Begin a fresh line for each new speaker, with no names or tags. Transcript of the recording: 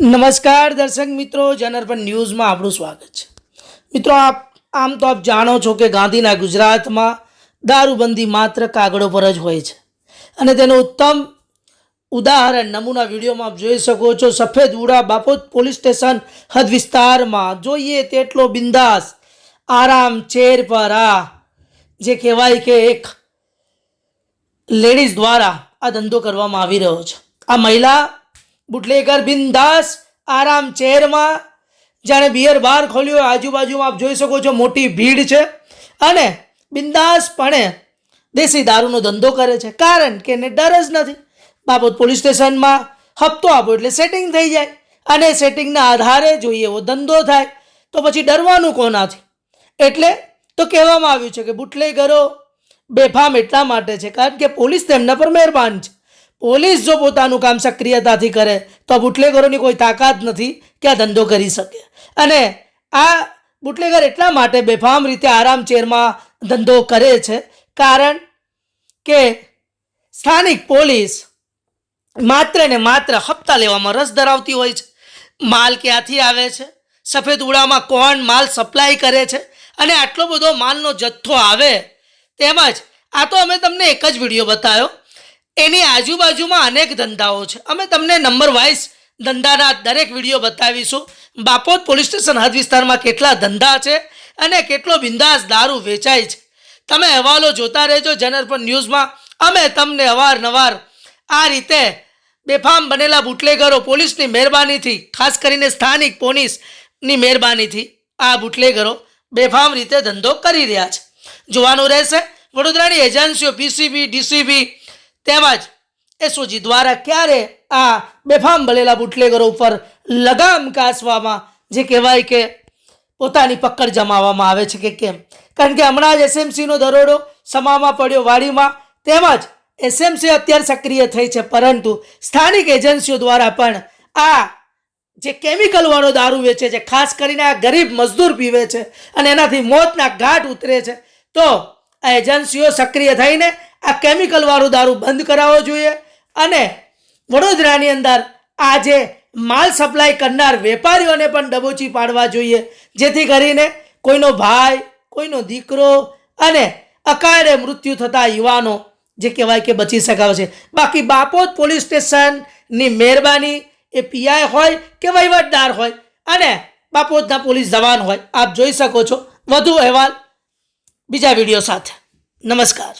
નમસ્કાર દર્શક મિત્રો જનરપન ન્યૂઝમાં આપણું સ્વાગત છે. મિત્રો, આપ આમ તો આપ જાણો છો કે ગાંધીના ગુજરાતમાં દારૂબંધી માત્ર કાગળો પર જ હોય છે. અને તેનું ઉત્તમ ઉદાહરણ નમૂના વિડીયોમાં આપ જોઈ શકો છો. સફેદ ઉડા બાપોદ પોલીસ સ્ટેશન હદ વિસ્તારમાં. જોઈએ તેટલો બિંદાસ આરામ ચેર પર આ જે કહેવાય કે એક લેડીઝ દ્વારા આ ધંધો કરવામાં આવી રહ્યો છે. આ મહિલા બુટલેકર બિંદાસ, આરામ ચેરમાં. જાણે બિયર બાર ખોલ્યો, આજુબાજુમાં આપ જોઈ શકો છો મોટી ભીડ છે. અને બિંદાસપણે દેશી દારૂનો ધંધો કરે છે. કારણ કે એને ડર જ નથી. બાબત પોલીસ સ્ટેશનમાં હપ્તો આપો એટલે સેટિંગ થઈ જાય. અને સેટિંગના આધારે જોઈએ એવો ધંધો થાય, તો પછી ડરવાનું કોનાથી? એટલે તો કહેવામાં આવ્યું છે કે બુટલેગરો બેફામ એટલા માટે છે. કારણ કે પોલીસ તેમના પર મહેરબાન છે. પોલીસ જો પોતાનું કામ સક્રિયતાથી કરે, તો બુટલેગરોની કોઈ તાકાત નથી કે આ ધંધો કરી શકે. અને આ બુટલેગર એટલા માટે બેફામ રીતે આરામ ચેરમાં ધંધો કરે છે, કારણ કે સ્થાનિક પોલીસ માત્ર ને માત્ર હપ્તા લેવામાં રસ ધરાવતી હોય છે. માલ ક્યાંથી આવે છે? સફેદ ઉડામાં કોણ માલ સપ્લાય કરે છે? અને આટલો બધો માલનો જથ્થો આવે તેમજ આ તો અમે તમને એક જ વીડિયો બતાવ્યો એની આજુબાજુમાં અનેક ધંધાઓ છે. અમે તમને નંબર વાઇઝ ધંધાના દરેક વીડિયો બતાવીશું. બાપોદ પોલીસ સ્ટેશન હદ વિસ્તારમાં કેટલા ધંધા છે અને કેટલો બિંદાસ દારૂ વેચાય છે. તમે અહેવાલો જોતા રહેજો જનરપન ન્યૂઝમાં અમે તમને અવારનવાર આ રીતે બેફામ બનેલા બુટલેગરો પોલીસની મહેરબાનીથી, ખાસ કરીને સ્થાનિક પોલીસની મહેરબાનીથી આ બુટલેગરો બેફામ રીતે ધંધો કરી રહ્યા છે. જોવાનું રહેશે. વડોદરાની એજન્સીઓ પીસીબી ડીસીબી તેમજ એસઓજી દ્વારા ક્યારે આ બેફામ બનેલા બુટલેગરો ઉપર લગામ કાસવામાં જે કહેવાય કે પોતાની પકડ જમાવવામાં આવે છે કે કેમ? કારણ કે હમણાં જ એસએમસીનો દરોડો સમામાં પડ્યો વાડીમાં. તેમજ એસએમસી અત્યારે સક્રિય થઈ છે, પરંતુ સ્થાનિક એજન્સીઓ દ્વારા પણ આ જે કેમિકલવાળો દારૂ વેચે છે, ખાસ કરીને આ ગરીબ મજદૂર પીવે છે અને એનાથી મોતના ઘાટ ઉતરે છે, તો આ એજન્સીઓ સક્રિય થઈને આ કેમિકલવાળું દારૂ બંધ કરાવવો જોઈએ અને વડોદરાની અંદર આ જે માલ સપ્લાય કરનાર વેપારીઓને પણ દબોચી પાડવા જોઈએ. જેથી કરીને કોઈનો ભાઈ, કોઈનો દીકરો અને અકાળે મૃત્યુ થતા યુવાનો જે કહેવાય કે બચી શકાવશે બાકી બાપોદ પોલીસ સ્ટેશનની મહેરબાની એ પીઆઈ હોય કે વહીવટદાર હોય અને બાપોદના પોલીસ જવાન હોય, આપ જોઈ શકો છો. વધુ અહેવાલ બીજા વીડિયો સાથે. નમસ્કાર.